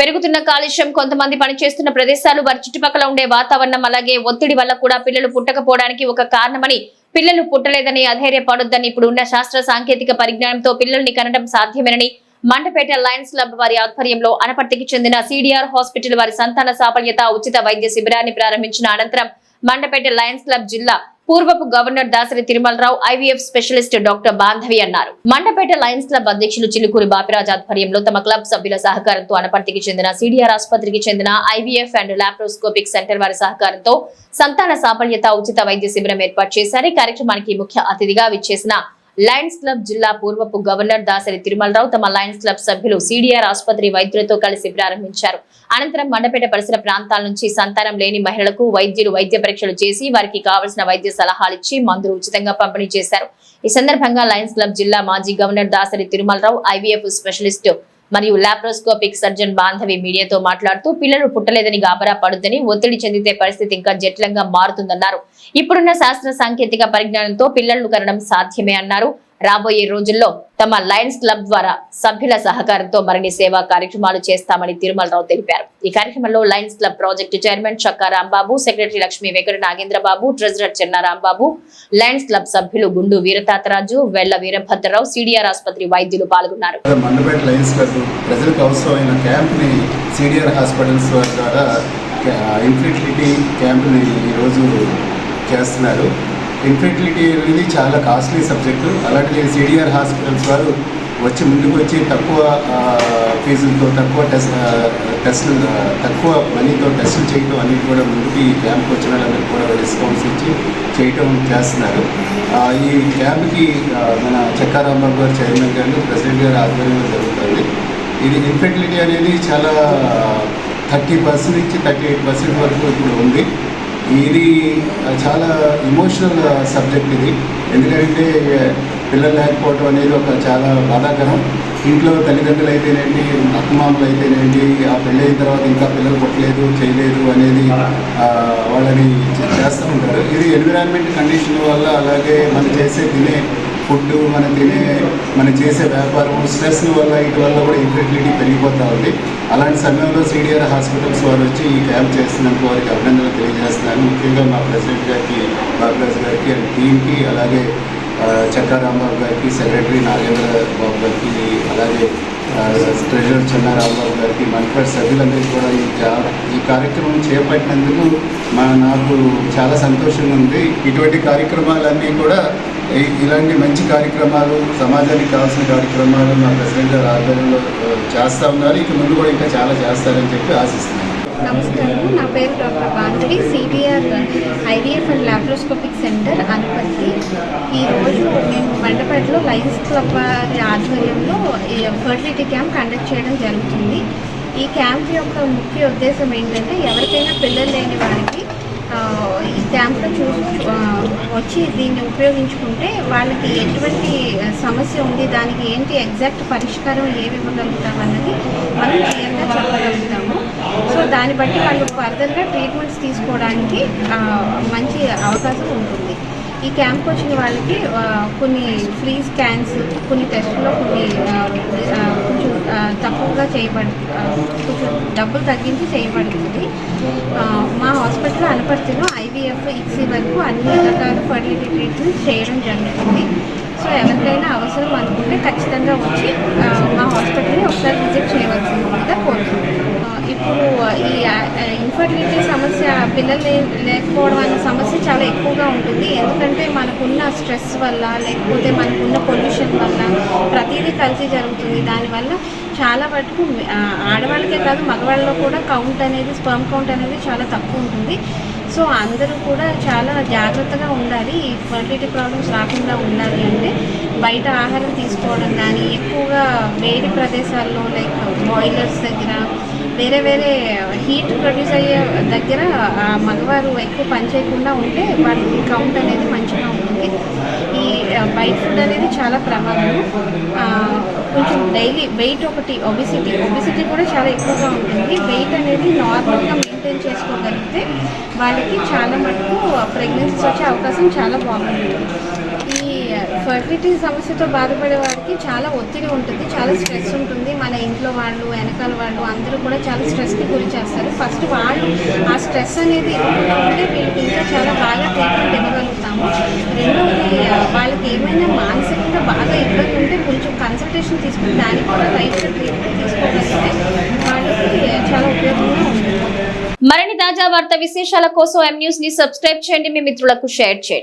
పెరుగుతున్న కాలుష్యం కొంతమంది పనిచేస్తున్న ప్రదేశాలు వారి చుట్టుపక్కల ఉండే వాతావరణం అలాగే ఒత్తిడి వల్ల కూడా పిల్లలు పుట్టకపోవడానికి ఒక కారణమని పిల్లలు పుట్టలేదని అధైర్యపడొద్దని ఇప్పుడు ఉన్న శాస్త్ర సాంకేతిక పరిజ్ఞానంతో పిల్లల్ని కనడం సాధ్యమేనని మండపేట లయన్స్ క్లబ్ వారి ఆధ్వర్యంలో అనపర్తికి చెందిన సిడిఆర్ హాస్పిటల్ వారి సంతాన సాఫల్యత ఉచిత వైద్య శిబిరాన్ని ప్రారంభించిన అనంతరం మండపేట లయన్స్ క్లబ్ జిల్లా పూర్వపు governor Dasari Tirumalarao IVF specialist doctor Bandhavi అన్నారు. మండపేట లయన్స్ క్లబ్ అధ్యక్షులు చిలుకూరి బాపిరాజ్ ఆధ్వర్యంలో తమ క్లబ్ సభ్యుల సహకారంతో అనపర్తికి చెందిన సిడిఆర్ ఆసుపత్రికి చెందిన ఐవీఎఫ్ అండ్ లాప్రోస్కోపిక్ సెంటర్ వారి సహకారంతో సంతాన సాఫల్యత ఉచిత వైద్య శిబిరం ఏర్పాటు చేశారు. ఈ కార్యక్రమానికి ముఖ్య అతిథిగా విచ్చేసిన లయన్స్ క్లబ్ జిల్లా పూర్వపు గవర్నర్ దాసరి తిరుమలరావు తమ లయన్స్ క్లబ్ సభ్యులు సిడిఆర్ ఆసుపత్రి వైద్యులతో కలిసి ప్రారంభించారు. అనంతరం మండపేట పరిసర ప్రాంతాల నుంచి సంతానం లేని మహిళలకు వైద్యులు వైద్య పరీక్షలు చేసి వారికి కావలసిన వైద్య సలహాలు ఇచ్చి మందులు ఉచితంగా పంపిణీ చేశారు. ఈ సందర్భంగా లయన్స్ క్లబ్ జిల్లా మాజీ governor Dasari Tirumalarao IVF specialist మరియు లాప్రోస్కోపిక్ సర్జన్ బాంధవి మీడియాతో మాట్లాడుతూ పిల్లలు పుట్టలేదని గాబరా పడుద్దని ఒత్తిడి చెందితే పరిస్థితి ఇంకా జటిలంగా మారుతుందన్నారు. ఇప్పుడున్న శాస్త్ర సాంకేతిక పరిజ్ఞానంతో పిల్లలను కనడం సాధ్యమే అన్నారు. రాబోయే రోజుల్లో తమ లయన్స్ క్లబ్ ద్వారా సభ్యుల సహకారంతో మరిన్ని సేవా కార్యక్రమాలు చేస్తామని తిరుమలరావు తెలిపారు. ఈ కార్యక్రమంలో Lions club project chairman Chakka Rambabu secretary Lakshmi Venkata Nagendrababu treasurer Chennarambabu Lions club సభ్యులు గుండు వీరతాతరాజు వెళ్ళ వీరభద్రరావు సిడిఆర్ ఆసుపత్రి వైద్యులు పాల్గొన్నారు. క్యాంప్ని ఈరోజు చేస్తున్నారు. ఇన్ఫెర్టిలిటీ అనేది చాలా కాస్ట్లీ సబ్జెక్టు అలాంటి సిడిఆర్ హాస్పిటల్స్ వారు వచ్చి ముందుకు వచ్చి తక్కువ ఫీజులతో తక్కువ టెస్ట్ టెస్టులు తక్కువ మనీతో టెస్టులు చేయడం అనేది కూడా ముందుకు ఈ క్యాంప్కి వచ్చిన వాళ్ళందరికీ కూడా డిస్కౌంట్స్ ఇచ్చి చేయటం చేస్తున్నారు. ఈ క్యాంప్కి మన చెక్కారాంబాబు గారు చైర్మన్ గారు ప్రెసిడెంట్ గారు ఆధ్వర్యంలో జరుగుతుంది. ఇది ఇన్ఫెర్టిలిటీ అనేది చాలా థర్టీ పర్సెంట్ నుంచి థర్టీ ఎయిట్ పర్సెంట్ వరకు ఇప్పుడు ఉంది. ఇది చాలా ఇమోషనల్ సబ్జెక్ట్ ఇది. ఎందుకంటే పిల్లలు లేకపోవడం అనేది ఒక చాలా బాధాకరం. ఇంట్లో తల్లిదండ్రులు అయితేనేంటి అత్తమామలు అయితేనేంటి ఆ పెళ్ళి అయిన తర్వాత ఇంకా పిల్లలు పుట్టలేదు చేయలేదు అనేది వాళ్ళని చేస్తూ ఉంటారు. ఇది ఎన్విరాన్మెంట్ కండిషన్ వల్ల అలాగే మనం చేసే తినే ఫుడ్ మనం తినే మనం చేసే వ్యాపారం స్ట్రెస్ వల్ల వీటి వల్ల కూడా ఇన్ఫెర్టిలిటీ పెరిగిపోతూ ఉంది. అలాంటి సమయంలో సిడిఆర్ హాస్పిటల్స్ వారు వచ్చి ఈ క్యాంప్ చేస్తున్నందుకు వారికి అభినందనలు తెలియజేస్తున్నాను. ముఖ్యంగా మా ప్రెసిడెంట్ గారికి బాబురాజు గారికి అండ్ టీమ్కి అలాగే చక్కారాంబాబు గారికి సెక్రటరీ నాగేంద్ర బాబు అలాగే ట్రెజరర్ చెన్నారావు గారికి మంత్రి సభ్యులందరికీ కూడా ఈ ఈ కార్యక్రమం చేపట్టినందుకు మా నాకు చాలా సంతోషంగా ఉంది. ఇటువంటి కార్యక్రమాలన్నీ కూడా ఇలాంటి మంచి కార్యక్రమాలు సమాజానికి కావాల్సిన కార్యక్రమాలు మా ప్రెసిడెంట్ గారు ఆధ్వర్యంలో చేస్తూ ఉన్నారు. ఇక ముందు కూడా ఇంకా చాలా చేస్తారని చెప్పి ఆశిస్తున్నాను. నమస్కారం. నా పేరు doctor Bandhavi CBR IVF and laparoscopic centre అనుపతి. ఈరోజు మేము మండపేటలో లయన్స్ క్లబ్ వారి ఆధ్వర్యంలో ఫర్టిలిటీ క్యాంప్ కండక్ట్ చేయడం జరుగుతుంది. ఈ క్యాంప్ యొక్క ముఖ్య ఉద్దేశం ఏంటంటే ఎవరికైనా పిల్లలు లేని వారికి ఈ క్యాంప్లో చూ వచ్చి దీన్ని ఉపయోగించుకుంటే వాళ్ళకి ఎటువంటి సమస్య ఉంది దానికి ఏంటి ఎగ్జాక్ట్ పరిష్కారం ఏమి ఇవ్వగలుగుతాం అన్నది మనం క్లియర్గా చెప్పగలుగుతాము. దాన్ని బట్టి వాళ్ళు ఫర్దర్గా ట్రీట్మెంట్స్ తీసుకోవడానికి మంచి అవకాశం ఉంటుంది. ఈ క్యాంప్కి వచ్చిన వాళ్ళకి కొన్ని ఫ్రీ స్కాన్స్ కొన్ని టెస్టులో కొన్ని కొంచెం తక్కువగా చేయబడు కొంచెం డబ్బులు తగ్గించి చేయబడుతుంది. మా హాస్పిటల్ అనపర్తిలో ఐవీఎఫ్ ఇక్సీ వరకు అన్ని రకాల ఫర్టిలిటీ ట్రీట్మెంట్ చేయడం జరుగుతుంది. సో ఎవరికైనా అవసరం అనుకుంటే ఖచ్చితంగా వచ్చి మా హాస్పిటల్ని ఒకసారి విజిట్ చేయవలసిందిగా కోరుతున్నాను. ఇప్పుడు ఈ ఇన్ఫర్టిలిటీ సమస్య పిల్లలు లేకపోవడం అనే సమస్య చాలా ఎక్కువగా ఉంటుంది. ఎందుకంటే మనకున్న స్ట్రెస్ వల్ల లేకపోతే మనకున్న పొల్యూషన్ వల్ల ప్రతిదీ కలిసి జరుగుతుంది. దానివల్ల చాలా మటుకు ఆడవాళ్ళకే కాదు మగవాళ్ళలో కూడా కౌంట్ అనేది స్పర్మ్ కౌంట్ అనేది చాలా తక్కువ ఉంటుంది. సో అందరూ కూడా చాలా జాగ్రత్తగా ఉండాలి. ఈ ఫర్టిలిటీ ప్రాబ్లమ్స్ రాకుండా ఉండాలి అంటే బయట ఆహారం తీసుకోవడం కానీ ఎక్కువగా వేడి ప్రదేశాల్లో లైక్ బాయిలర్స్ దగ్గర వేరే వేరే హీట్ ప్రొడ్యూస్ అయ్యే దగ్గర ఆ మగవారు ఎక్కువ పని చేయకుండా ఉంటే వాళ్ళకి కౌంట్ అనేది మంచిగా ఉంటుంది. ఈ బయట ఫుడ్ అనేది చాలా ప్రమాదం కొంచెం డైలీ వెయిట్ ఒకటి ఒబిసిటీ ఒబిసిటీ కూడా చాలా ఎక్కువగా ఉంటుంది. వెయిట్ అనేది నార్మల్గా మెయింటైన్ చేసుకోగలిగితే వాళ్ళకి చాలా మటుకు ప్రెగ్నెన్సీస్ వచ్చే అవకాశం చాలా బాగుంటుంది. ఈ ఫర్టిలిటీ సమస్యతో బాధపడే వారికి చాలా ఒత్తిడి ఉంటుంది చాలా స్ట్రెస్ ఉంటుంది. మన ఇంట్లో వాళ్ళు వెనకాల వాళ్ళు అందరూ కూడా చాలా స్ట్రెస్కి గురి చేస్తారు. ఫస్ట్ వాళ్ళు ఆ స్ట్రెస్ అనేది ఇవ్వకుండా ఉంటే వీళ్ళకి ఇంకా చాలా బాగా ట్రీట్మెంట్ ఇవ్వగలుగుతాము. రెండవది వాళ్ళకి ఏమైనా మానసికంగా బాగా ఇబ్బంది ఉంటే కొంచెం కన్సల్టేషన్ తీసుకుని దానికి కూడా రైట్గా ట్రీట్మెంట్ తీసుకోగలిగితే వాళ్ళకి చాలా ఉపయోగంగా ఉంటుంది. మరిన్ని తాజా వార్త విశేషాల కోసం ఎం న్యూస్ని సబ్స్క్రైబ్ చేయండి. మీ మిత్రులకు షేర్ చేయండి.